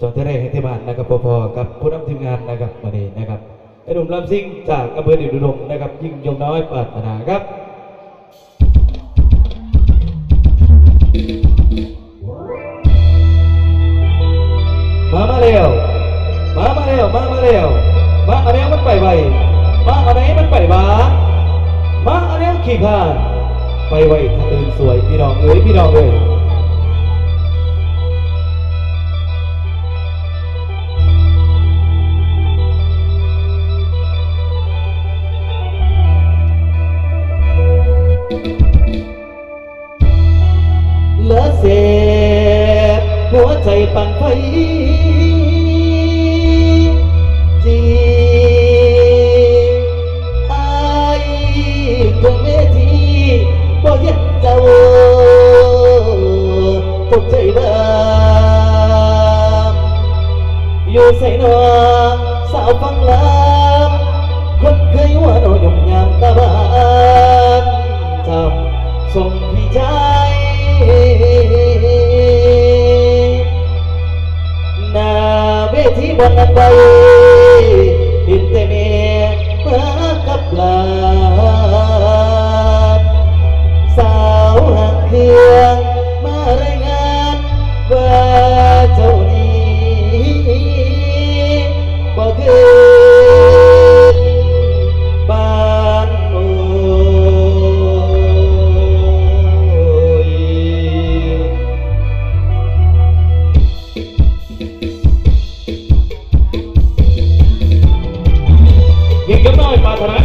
จองเทเรให้ที่บ้านนะครับพอๆกับผู้นำทีมงานนะครับวันนี้นะครับไอ้หนุ่มลำซิ่งจากอำเภอเดชอุดมนะครับ ยิ่งยงน้อยปรารถนาครับมามาเร็วมามาเร็วมามาเร็วมาอันนี้มันไปไวมาอันนี้มันไปบ้ามาอันนี้ขี้ข้านไปไวถ้าตื่นสวยพี่น้องเอ้ยพี่น้องเอ้ย วใจปั่นไฟจีไอายตรงเวทีบ่เห็นเจ้าตกใจเดิมอยู่ใส่นอสาวฟังลำ ที่บนนั้นไปดินเต ยิง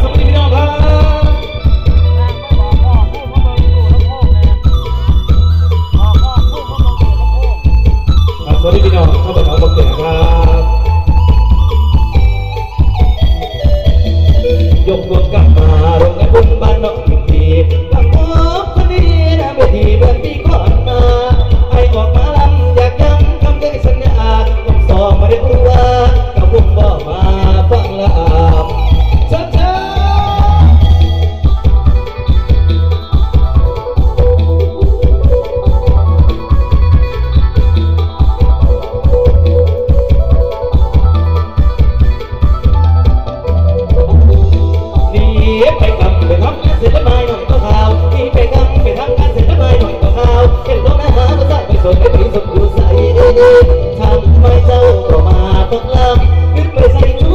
ไปกำไปทำงานเสร็จแล้วไม่หน่อยก็ข่าวนี่ไปกำไปทำงานเสร็จแล้วไม่หน่อยก็ข่าวเห็นต้องนะหาภาษาไปสนไปผีสมดูใส่ทำไมเจ้าก็มาต้องลำ